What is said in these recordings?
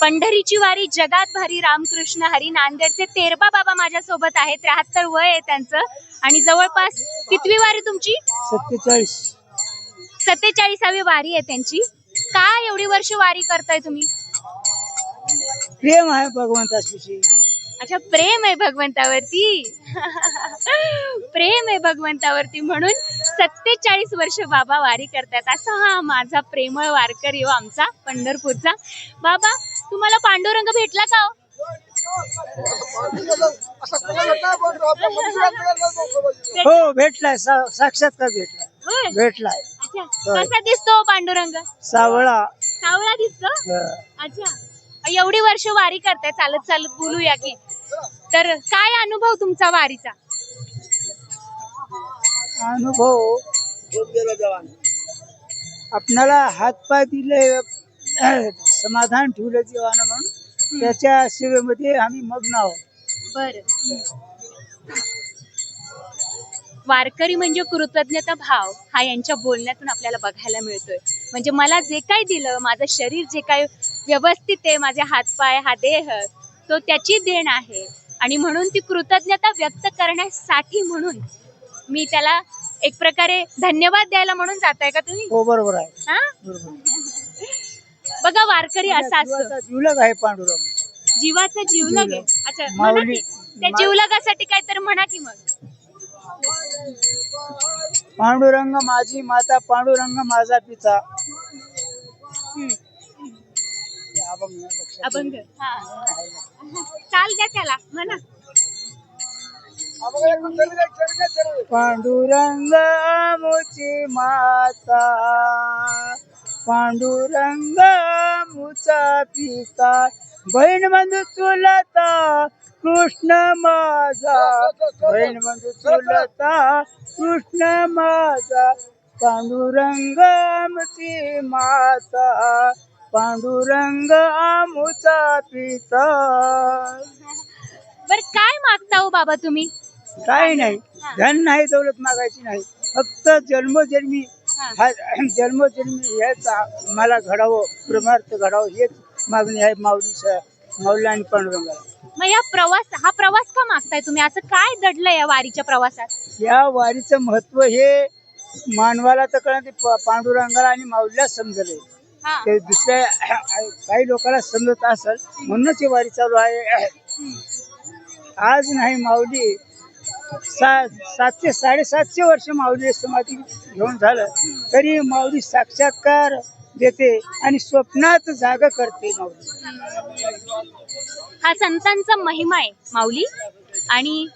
पंढरीची वारी जगात भारी रामकृष्ण हरी नांदेडचे तेरबा बाबा माझ्या सोबत आहेत. त्र्याहत्तर वय आहे त्यांचं. आणि जवळपास कितवी वारी तुमची? सत्तेचाळीस. सत्तेचाळीसावी वारी आहे त्यांची. का एवढी वर्ष वारी करताय तुम्ही? प्रेम आहे भगवंताविषयी अच्छा प्रेम आहे भगवंतावरती. प्रेम आहे भगवंतावरती म्हणून सत्तेचाळीस वर्ष बाबा वारी करतात. असा हा माझा प्रेमळ वारकरी हो आमचा पंढरपूरचा. बाबा तुम्हाला पांडुरंग भेटला का हो? हो भेटलाय सा- साक्षात्कार भेटलाय. होय? भेटलाय. अच्छा होय. कसा दिसतो हो पांडुरंग? सावळा. सावळा दिसतो? अं, अच्छा. एवढी वर्ष वारी करताय चालत चालत बोलूया की. तर काय अनुभव तुमचा वारीचा? अनुभव? आपणाला हातपाय दिले समाधान ठेवलं जीवानं म्हणून. त्याच्या सेवेमध्ये आम्ही मग्न आहोत. बर. वारकरी म्हणजे कृतज्ञता भाव हा यांच्या बोलण्यातून आपल्याला बघायला मिळतोय. म्हणजे मला जे काही दिलं माझं शरीर जे काही व्यवस्थित आहे माझे हातपाय हा देह तो त्याची देण आहे. आणि म्हणून ती कृतज्ञता व्यक्त करण्यासाठी म्हणून मी त्याला एक प्रकारे धन्यवाद द्यायला म्हणून जाताय का तुम्ही? हो बरोबर आहे. हा. बघा वारकरी असा असतो. जीवलग आहे पांडुरंग. जीवाचं जीवलग आहे. अच्छा म्हणा माऊली- की त्या मा- जीवलगासाठी काय तर म्हणा की मग. पांडुरंग माझी माता पांडुरंग माझा पिता. हे अभंग. हा चाल द्या त्याला म्हणा पांडुरंग मुची माता पांडुरंग मुचा पिता बहीण बंधू चुलता कृष्ण माझा. बहीण बंधू चुलता कृष्ण माझा. पांडुरंग मुची माता पांडुरंग आमुचा पिता. बर काय मागता हो बाबा तुम्ही? काही नाही. धन नाही दौलत मागायची नाही. फक्त जन्मोजन्मी हा. जन्मोजन्मी हेच मला घडावं प्रमार्थ घडावं हेच मागणी आहे माऊलीच्या माऊलीला आणि पांडुरंगाला. मग या प्रवास हा प्रवास का मागताय तुम्ही? असं काय दडलं या वारीच्या प्रवासात? या वारीचं महत्त्व हे मानवाला तर कळत पांडुरंगाला आणि माऊलीला समजलंय. हा. ते दुसऱ्या काही लोकांना समजत असेल म्हणूनच ही वारी चालू आहे. आज नाही माऊली सा सातशे साडेसातशे वर्ष माऊली समाधी घेऊन झालं. तरी माऊली साक्षात्कार देते आणि स्वप्नात जाग करते माऊली. हा संतांचा महिमा आहे माऊली. आणि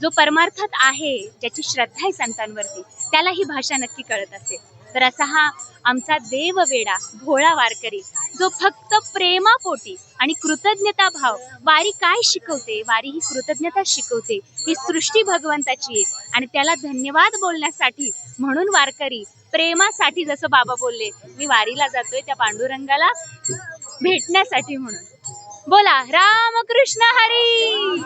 जो परमार्थात आहे ज्याची श्रद्धा आहे संतांवरती त्याला ही भाषा नक्की कळत असेल. तर असा हा आमचा देववेडा भोळा वारकरी जो फक्त प्रेमापोटी आणि कृतज्ञता भाव वारी काय शिकवते वारी ही कृतज्ञता शिकवते ही सृष्टी भगवंताची आहे. आणि त्याला धन्यवाद बोलण्यासाठी म्हणून वारकरी प्रेमासाठी जसं बाबा बोलले मी वारीला जातोय त्या पांडुरंगाला भेटण्यासाठी म्हणून. बोला रामकृष्ण हरी!